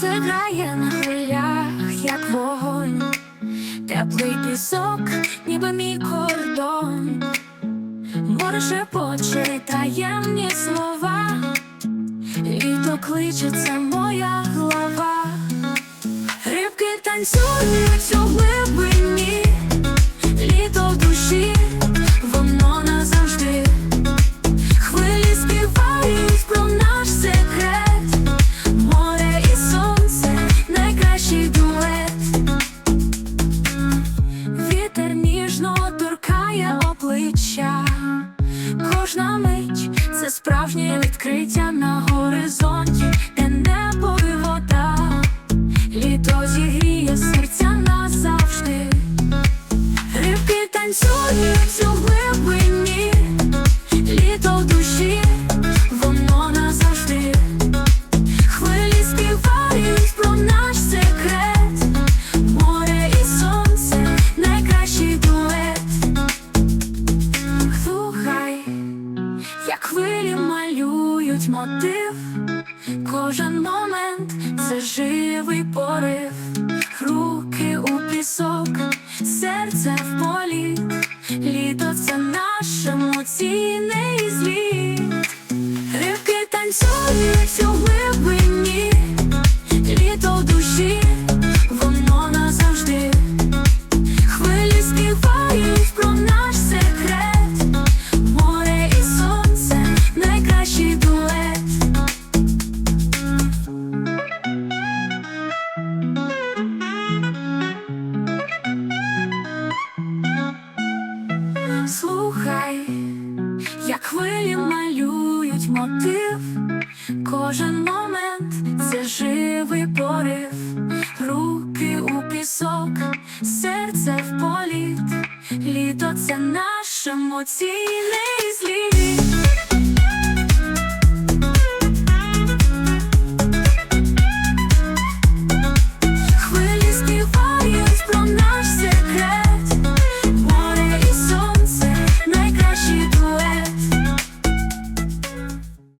Сонце грає на хвилях, як вогонь, теплий пісок, ніби мій кордон, море шепоче таємні слова, літо кличе це моя глава, рибки танцюють у справжнє відкриття на як хвилі малюють мотив, кожен момент це живий порив, руки у пісок, серце в полі, літо це наш емоційний зліт. Рибки танцюють у глибині, хвилі малюють мотив, кожен момент це живий порив, руки у пісок, серце в політ, літо це наш емоційний